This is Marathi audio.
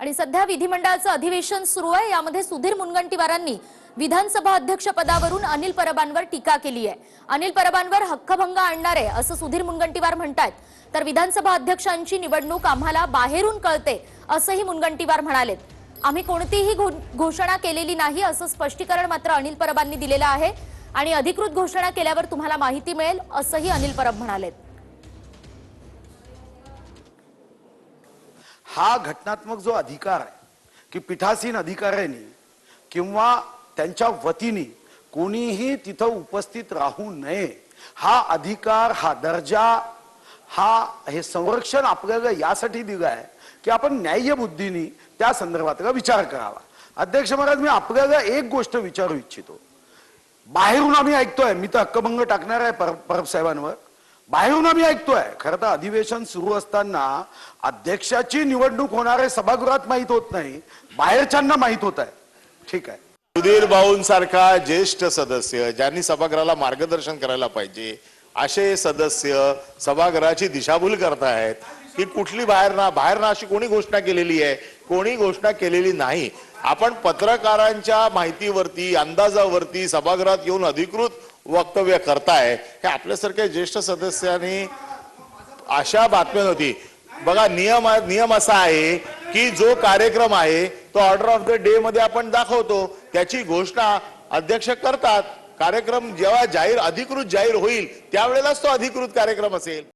आणि सध्या विधिमंडळाचं अधिवेशन सुरू आहे. यामध्ये सुधीर मुनगंटीवारांनी विधानसभा अध्यक्ष पदावरून अनिल परबांवर टीका केली आहे. अनिल परबांवर हक्कभंग आणणार आहे असं सुधीर मुनगंटीवार म्हणतायत. तर विधानसभा अध्यक्षांची निवडणूक आम्हाला बाहेरून कळते असंही मुनगंटीवार म्हणालेत. आम्ही कोणतीही घो- घोषणा केलेली नाही असं स्पष्टीकरण मात्र अनिल परबांनी दिलेलं आहे. आणि अधिकृत घोषणा केल्यावर तुम्हाला माहिती मिळेल असंही अनिल परब म्हणालेत. हा घटनात्मक जो अधिकार आहे की पीठासीन अधिकाऱ्यांनी किंवा त्यांच्या वतीने कोणीही तिथं उपस्थित राहू नये हा अधिकार हा दर्जा हा हे संरक्षण आपल्याला यासाठी दिलं आहे की आपण न्याय्य बुद्धीनी त्या संदर्भातला विचार करावा. अध्यक्ष महाराज मी आपल्याला एक गोष्ट विचारू इच्छितो. बाहेरून आम्ही ऐकतोय मी तर हक्कभंग टाकणार आहे पर- परब साहेबांवर. बाहेरून आम्ही ऐकतोय. खरं तर अधिवेशन सुरू असताना अध्यक्षाची निवडणूक होणार आहे सभागृहात माहीत होत नाही. बाहेरच्यांना माहीत होत आहे. ठीक आहे. सुधीर भाऊंसारखा ज्येष्ठ सदस्य ज्यांनी सभागृहाला मार्गदर्शन करायला पाहिजे असे सदस्य सभागृहाची दिशाभूल करतायत की कुठली बाहेर ना बाहेर ना अशी कोणी घोषणा केलेली आहे? कोणी घोषणा केलेली नाही. आपण पत्रकारांच्या माहितीवरती अंदाजावरती सभागृहात येऊन अधिकृत वक्तव्य करताय हे आपल्यासारख्या ज्येष्ठ सदस्यांनी अशा बातम्या होती बघा नियम नियम असा आहे की जो कार्यक्रम आहे तो ऑर्डर ऑफ द डे मध्ये आपण दाखवतो. त्याची घोषणा अध्यक्ष करतात. कार्यक्रम जेव्हा जाहीर अधिकृत जाहीर होईल त्यावेळेलाच तो अधिकृत कार्यक्रम असेल.